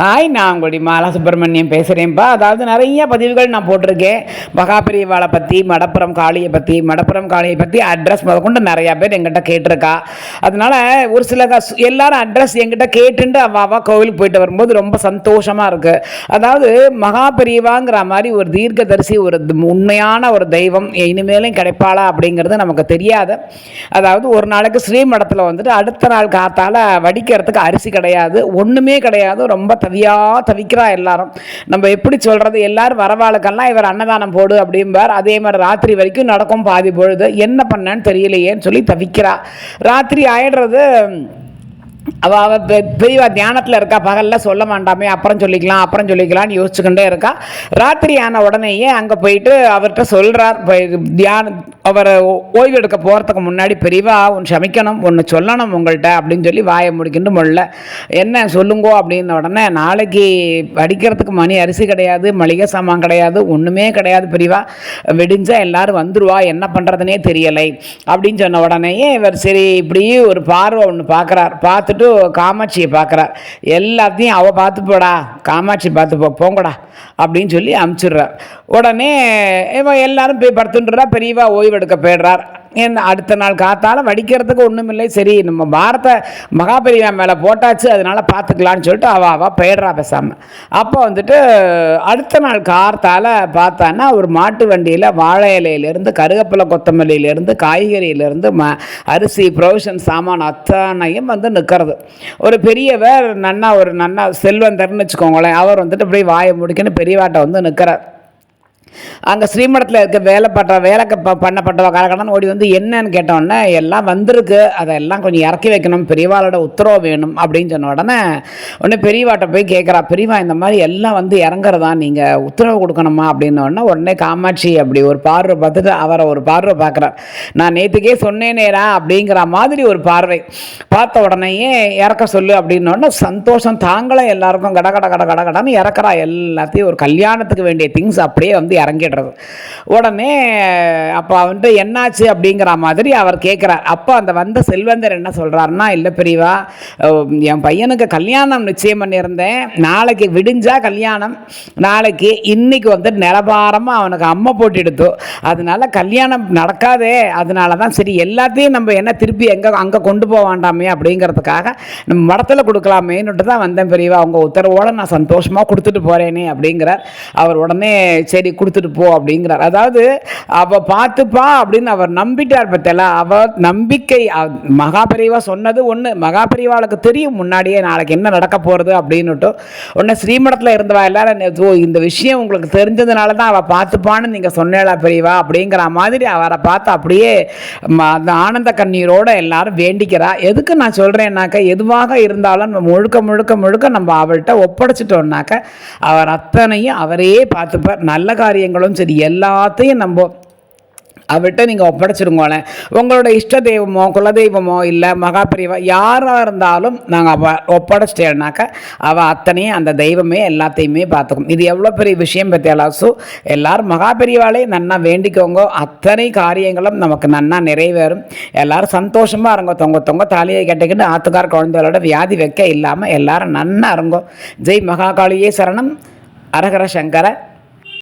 Hi நான் உங்களுடைய மாலா சுப்பிரமணியம் பேசுகிறேன்ப்பா அதாவது நிறைய பதிவுகள் நான் போட்டிருக்கேன். மகாபிரிவாளை பற்றி மடப்புறம் காளியை பற்றி மடப்புறம் காளியை பற்றி அட்ரஸ் முதற்கொண்டு நிறையா பேர் எங்கிட்ட கேட்டிருக்கா. அதனால் ஒரு சில எல்லாரும் அட்ரஸ் எங்கிட்ட கேட்டுண்டு அவ கோவிலுக்கு போயிட்டு வரும்போது ரொம்ப சந்தோஷமாக இருக்குது அதாவது மகாபிரிவாங்கிற மாதிரி ஒரு தீர்க்கதரிசி ஒரு உண்மையான ஒரு தெய்வம் இனிமேலும் கிடைப்பாளா அப்படிங்கிறது நமக்கு தெரியாது. அதாவது ஒரு நாளைக்கு ஸ்ரீமடத்தில் வந்துட்டு அடுத்த நாள் காத்தால் வடிக்கிறதுக்கு அரிசி கிடையாது ஒன்றுமே கிடையாது ரொம்ப தவியாக தவிக்கிறா எல்லாரும். நம்ம எப்படி சொல்கிறது எல்லாரும் வரவாளுக்கெல்லாம் இவர் அன்னதானம் போடு அப்படிம்பார். அதே மாதிரி ராத்திரி வரைக்கும் நடக்கும் பாதி பொழுது. என்ன பண்ணேன்னு தெரியலையேன்னு சொல்லி தவிக்கிறா. ராத்திரி ஆயிடுறது அவள் அவ பெ- பெரியவா தியானத்தில் இருக்கா பகலில் சொல்ல வேண்டாமே அப்புறம் சொல்லிக்கலாம் அப்புறம் சொல்லிக்கலாம்னு யோசிச்சுக்கிட்டே இருக்கா. ராத்திரி ஆன உடனேயே அங்கே போயிட்டு அவர்கிட்ட சொல்கிறார் தியானம் அவர் ஓய்வு எடுக்க போகிறதுக்கு முன்னாடி பெரியவா ஒன்று சமைக்கணும் ஒன்று சொல்லணும் உங்கள்கிட்ட அப்படின்னு சொல்லி வாயை முடிக்கிட்டு முள்ள என்ன சொல்லுங்கோ அப்படின்ன உடனே நாளைக்கு அடிக்கிறதுக்கு மணி அரிசி கிடையாது மளிகை சாமான் கிடையாது ஒன்றுமே கிடையாது பெரியவா. விடிஞ்சால் எல்லாரும் வந்துருவா என்ன பண்ணுறதுனே தெரியலை. அப்படின்னு சொன்ன உடனேயே இவர் சரி இப்படியே ஒரு பார்வை ஒன்று பார்க்குறார் பார்த்துட்டு காமாட்சியை பார்க்குறா. எல்லாத்தையும் அவள் பார்த்து போடா காமாட்சி பார்த்து போ போங்கடா அப்படின்னு சொல்லி அமுச்சிடுறார் உடனே இவன் எல்லாரும் போய் படுத்துன்றா பெரியவா ஓய்வெடுக்க போயிடுறார். என் அடுத்த நாள் காத்தால் வடிக்கிறதுக்கு ஒன்றும் இல்லை. சரி நம்ம வாரத்தை மகாபெரிவா மேலே போட்டாச்சு அதனால் பார்த்துக்கலான்னு சொல்லிட்டு அவள் அவள் போயிடுறா பேசாமல் அப்போ வந்துட்டு அடுத்த நாள் கார்த்தால பார்த்தான்னா ஒரு மாட்டு வண்டியில் வாழை இலையிலேருந்து கருகப்பிலை கொத்தமல்லியிலேருந்து காய்கறியிலேருந்து ம அரிசி ப்ரொவிஷன் சாமான் அத்தனையும் வந்து நிற்கிறது ஒரு பெரியவர் நன்னா ஒரு நன்னா செல்வந்தர்னு வச்சுக்கோங்களேன் அவர் வந்துட்டு இப்படி வாயை முடிக்கணும் பெரியவாட்டை வந்து நிற்கிறார் அங்கே ஸ்ரீமடத்தில் இருக்க வேலை பண்ணுற வேலைக்கு ப பண்ணப்பட்டவ காலகட்டம் ஓடி வந்து என்னன்னு கேட்டோடனே எல்லாம் வந்திருக்கு. அதெல்லாம் கொஞ்சம் இறக்கி வைக்கணும். பெரியவாளோட உத்தரவு வேணும். அப்படின்னு சொன்ன உடனே உடனே பெரியவாட்ட போய் கேட்குறா பெரியவா இந்த மாதிரி எல்லாம் வந்து இறங்குறதா? நீங்கள் உத்தரவு கொடுக்கணுமா? அப்படின்னோடனே உடனே காமாட்சி அப்படி ஒரு பார்வை பார்த்துட்டு அவரை ஒரு பார்வை பார்க்குறார். நான் நேற்றுக்கே சொன்னேனேரா அப்படிங்கிற மாதிரி ஒரு பார்வை பார்த்த உடனேயே இறக்க சொல்லு அப்படின்னோடனே சந்தோஷம் தாங்களே எல்லாருக்கும் கட கட கட கட கடன்னு இறக்குறா. எல்லாத்தையும் ஒரு கல்யாணத்துக்கு வேண்டிய திங்ஸ் அப்படியே வந்து இறங்கிடுறது உடனே அப்போ வந்துட்டு என்னாச்சு அப்படிங்கிற மாதிரி அவர் கேட்குறார் அப்போ அந்த வந்த செல்வந்தர் என்ன சொல்கிறாருன்னா இல்லை பெரியவா என் பையனுக்கு கல்யாணம் நிச்சயம் பண்ணியிருந்தேன். நாளைக்கு விடிஞ்சா கல்யாணம். நாளைக்கு இன்றைக்கி வந்து நிலபாரமாக அவனுக்கு அம்மை போட்டு எடுத்தோம் அதனால கல்யாணம் நடக்காதே. அதனால தான் சரி எல்லாத்தையும் நம்ம என்ன திருப்பி எங்கே அங்கே கொண்டு போக வேண்டாமே அப்படிங்கிறதுக்காக நம்ம மடத்தில் கொடுக்கலாமேன்னுட்டு தான் வந்தேன் பெரியவா அவங்க உத்தரவோடு நான் சந்தோஷமாக கொடுத்துட்டு போகிறேனே அப்படிங்கிறார். அவர் உடனே சரி கொடுத்து கொடுத்துட்டு போ அப்படிங்கிறார். அதாவது அவ பார்த்துப்பா அப்படின்னு அவர் நம்பிட்டார் பத்தல அவ நம்பிக்கை அவ- மகாபெரிவா சொன்னது ஒன்று மகாபெரிவாளுக்கு தெரியும் முன்னாடியே நாளைக்கு என்ன நடக்க போகிறது அப்படின்னுட்டு. உடனே ஸ்ரீமடத்தில் இருந்தவா எல்லாரும்? ஓ இந்த விஷயம் உங்களுக்கு தெரிஞ்சதுனால தான் அவள் பார்த்துப்பான்னு நீங்கள் சொன்னேளா பெரியவா அப்படிங்கிற மாதிரி அவரை பார்த்து அப்படியே அந்த ஆனந்த கண்ணீரோடு எல்லாரும் வேண்டிக்கிறா. எதுக்கு நான் சொல்கிறேன்னாக்க எதுவாக இருந்தாலும் நம்ம முழுக்க முழுக்க முழுக்க நம்ம அவள்கிட்ட ஒப்படைச்சிட்டோம்னாக்க அவர் அத்தனையும் அவரே பார்த்துப்பார். நல்ல காரியம் காரியங்களும் சரி எல்லாத்தையும் நம்ம அவர்கிட்ட நீங்கள் ஒப்படைச்சிருங்கோளேன் உங்களோட இஷ்ட தெய்வமோ குலதெய்வமோ இல்லை மகாபிரிவா யாராக இருந்தாலும் நாங்கள் அவ ஒப்படைச்சிட்டேன்னாக்க அவள் அத்தனையும் அந்த தெய்வமே எல்லாத்தையுமே பார்த்துக்கும். இது எவ்வளோ பெரிய விஷயம் பற்றியாலா ஸோ எல்லோரும் மகாபிரிவாலே நன்னா வேண்டிக்கோங்க. அத்தனை காரியங்களும் நமக்கு நன்னா நிறைவேறும். எல்லாரும் சந்தோஷமாக இருங்க. தொங்க தொங்க தாலியை கேட்டுக்கிட்டு ஆத்துக்கார குழந்தைகளோட வியாதி வைக்க இல்லாமல் எல்லாரும் நன்னா இருங்கோ. ஜெய் மகாகாளியே சரணம். அரகர சங்கர.